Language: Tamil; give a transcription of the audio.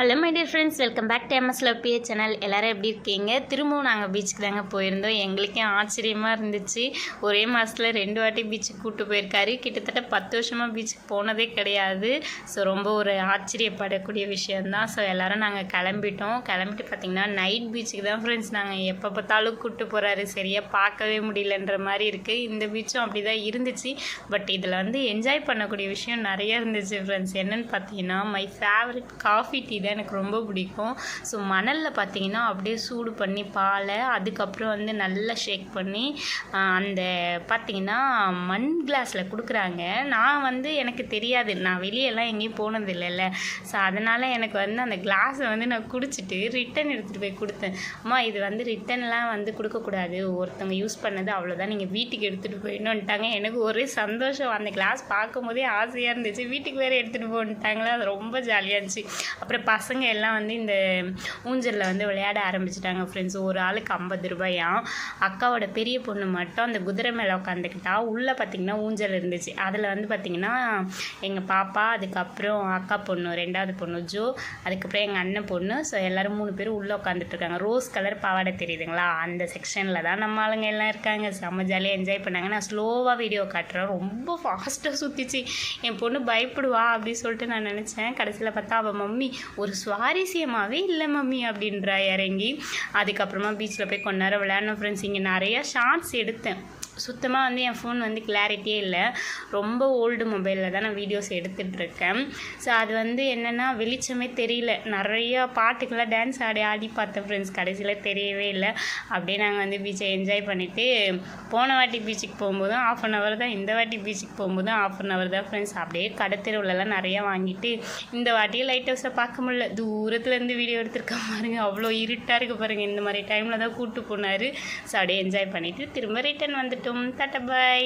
Hello my dear friends welcome back to MS love BA channel எல்லோரும் எப்படி இருக்கீங்க? திரும்பவும் நாங்கள் பீச்சுக்கு தாங்க போயிருந்தோம். எங்களுக்கே ஆச்சரியமாக இருந்துச்சு. ஒரே மாதத்தில் ரெண்டு வாட்டி பீச்சுக்கு கூப்பிட்டு போயிருக்காரு. கிட்டத்தட்ட பத்து வருஷமாக பீச்சுக்கு போனதே கிடையாது. ஸோ ரொம்ப ஒரு ஆச்சரியப்படக்கூடிய விஷயந்தான் ஸோ எல்லோரும் நாங்கள் கிளம்பிட்டோம். கிளம்பிட்டு பார்த்திங்கன்னா நைட் பீச்சுக்கு தான் ஃப்ரெண்ட்ஸ் நாங்கள் எப்போ பார்த்தாலும் கூப்பிட்டு போகிறாரு சரியாக பார்க்கவே முடியலன்ற மாதிரி இருக்குது இந்த பீச்சும் அப்படி தான் இருந்துச்சு. பட் இதில் வந்து என்ஜாய் பண்ணக்கூடிய விஷயம் நிறைய இருந்துச்சு ஃப்ரெண்ட்ஸ் என்னென்னு பார்த்தீங்கன்னா மை ஃபேவரட் காஃபி டீ தான். எனக்கு ரொம்ப பிடிக்கும். ஸோ மணலில் பார்த்தீங்கன்னா அப்படியே சூடு பண்ணி பாலை அதுக்கப்புறம் வந்து நல்லா ஷேக் பண்ணி அந்த பார்த்தீங்கன்னா மண் கிளாஸில் கொடுக்குறாங்க. நான் வந்து எனக்கு தெரியாது. நான் வெளியெல்லாம் எங்கேயும் போனது இல்லைல்ல ஸோ அதனால் எனக்கு வந்து அந்த கிளாஸை வந்து நான் குடிச்சிட்டு ரிட்டன் எடுத்துகிட்டு போய் கொடுத்தேன். அம்மா இது வந்து ரிட்டன்லாம் வந்து கொடுக்கக்கூடாது. ஒருத்தவங்க யூஸ் பண்ணது அவ்வளோதான் நீங்கள் வீட்டுக்கு எடுத்துகிட்டு போயிடணுன்ட்டாங்க எனக்கு ஒரே சந்தோஷம். அந்த கிளாஸ் பார்க்கும்போதே ஆசையாக இருந்துச்சு. வீட்டுக்கு வேறு எடுத்துகிட்டு போன்ட்டாங்களா அது ரொம்ப ஜாலியாக இருந்துச்சு. அப்புறம் பசங்க எல்லாம் வந்து இந்த ஊஞ்சலில் வந்து விளையாட ஆரம்பிச்சிட்டாங்க ஃப்ரெண்ட்ஸ் ஒரு ஆளுக்கு ஐம்பது ரூபாயாம் அக்காவோட பெரிய பொண்ணு மட்டும் அந்த குதிரை மேலே உட்காந்துக்கிட்டா உள்ளே பார்த்தீங்கன்னா ஊஞ்சல் இருந்துச்சு. அதில் வந்து பார்த்திங்கன்னா எங்கள் பாப்பா அதுக்கப்புறம் அக்கா பொண்ணு ரெண்டாவது பொண்ணு ஜோ அதுக்கப்புறம் எங்கள் அண்ணன் பொண்ணு. ஸோ எல்லோரும் மூணு பேரும் உள்ளே உட்காந்துட்ருக்காங்க ரோஸ் கலர் பாவாடை தெரியுதுங்களா? அந்த செக்ஷனில் தான் நம்ம ஆளுங்க எல்லாம் இருக்காங்க. செம்ம ஜாலியாக என்ஜாய் பண்ணாங்க. நான் ஸ்லோவாக வீடியோ காட்டுறேன். ரொம்ப ஃபாஸ்ட்டாக சுற்றிச்சு என் பொண்ணு பயப்படுவா அப்படின்னு சொல்லிட்டு நான் நினச்சேன். கடைசியில் பார்த்தா அவள் மம்மி ஒரு சுவாரஸ்யமாகவே இல்லை மம்மி அப்படின்றா இறங்கி. அதுக்கப்புறமா பீச்சில் போய் கொஞ்ச நேரம் விளையாடணும் ஃப்ரெண்ட்ஸ் இங்கே நிறையா ஷார்ட்ஸ் எடுத்தேன். சுத்தமாக வந்து என் ஃபோன் வந்து கிளாரிட்டியே இல்லை. ரொம்ப ஓல்டு மொபைலில் தான் நான் வீடியோஸ் எடுத்துகிட்டு இருக்கேன் ஸோ அது வந்து என்னென்னா வெளிச்சமே தெரியல. நிறையா பாட்டுக்கெல்லாம் டான்ஸ் ஆடி ஆடி பார்த்தேன் ஃப்ரெண்ட்ஸ் கடைசியில் தெரியவே இல்லை. அப்படியே நாங்கள் வந்து பீச்சை என்ஜாய் பண்ணிவிட்டு போன வாட்டி பீச்சுக்கு போகும்போதும் ஆஃப் அன் ஹவர் தான் இந்த வாட்டி பீச்சுக்கு போகும்போதும் ஆஃப் அன் ஹவர் தான் ஃப்ரெண்ட்ஸ் அப்படியே கடத்தெருவுலலாம் நிறையா வாங்கிட்டு இந்த வாட்டியும் லைட் ஹவுஸை பார்க்க முடியல. தூரத்துலேருந்து வீடியோ எடுத்திருக்க பாருங்க. அவ்வளோ இருட்டாக இருக்க பாருங்கள் இந்த மாதிரி டைமில் தான் கூப்பிட்டு போனார். ஸோ அப்படியே என்ஜாய் பண்ணிவிட்டு திரும்ப ரிட்டர்ன் വരക്കത്തും തട്ട ബൈ